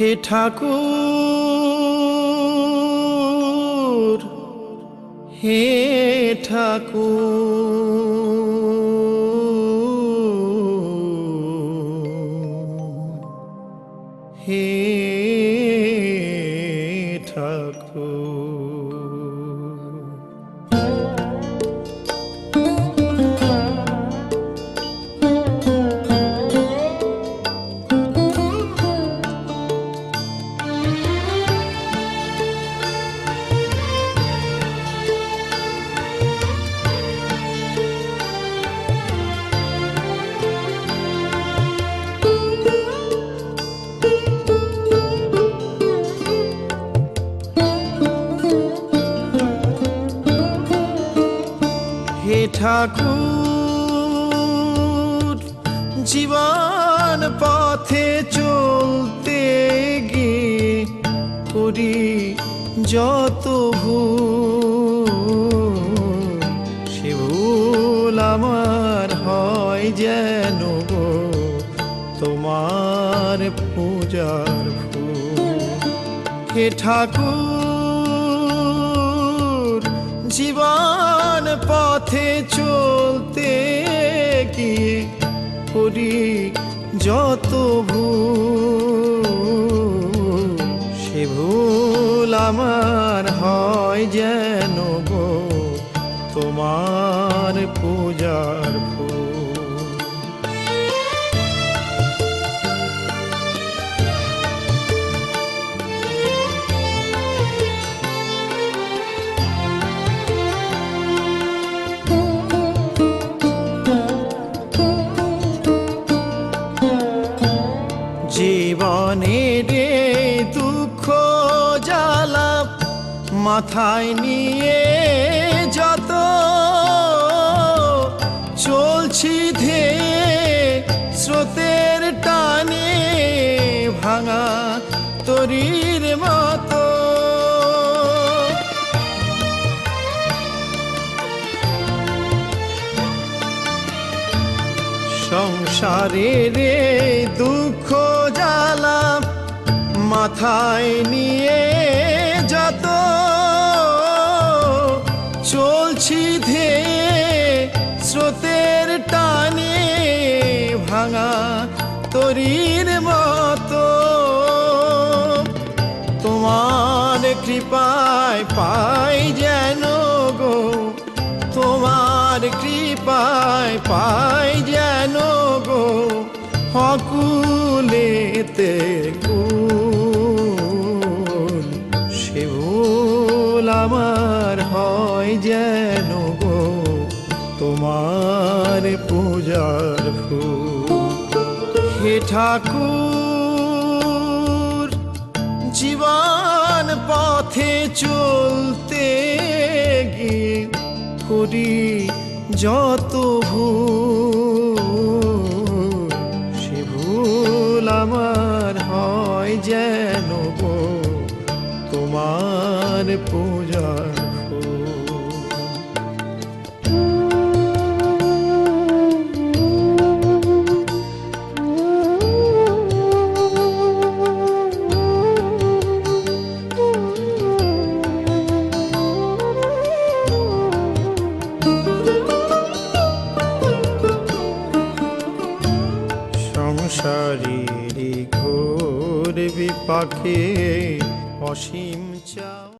হে ঠাকুর হে ঠাকুর হে হে ঠাকুর, জীবন পথে চলতে গিয়ে করি যত সে ভুল আমার হয় যেন তোমার পূজার ফুল। হে ঠাকুর, জীবন পথে চলতে গিয়ে করি যত ভুল। সে ভুল আমার হয় যেন গো, তোমার পূজার ফুল। মাথায় নিয়ে যত চলছি ধে স্রোতের টানে ভাঙা তরির মতো। সংসারের দুঃখ জ্বালা মাথায় নিয়ে যত তরির মতো। তোমার কৃপায় পাই যেন গো। তোমার কৃপায় পাই যেন গো। হকুলেতে কুল, সে আমার হয় যেন গো। তোমার পূজার ফুল। হে ঠাকুর। জীবন পথে চলতে গিয়ে করি যত ভুল। সে ভুল আমার হয় যেন তোমার পূজার সংসারের ঘোর বিপাকে অসীম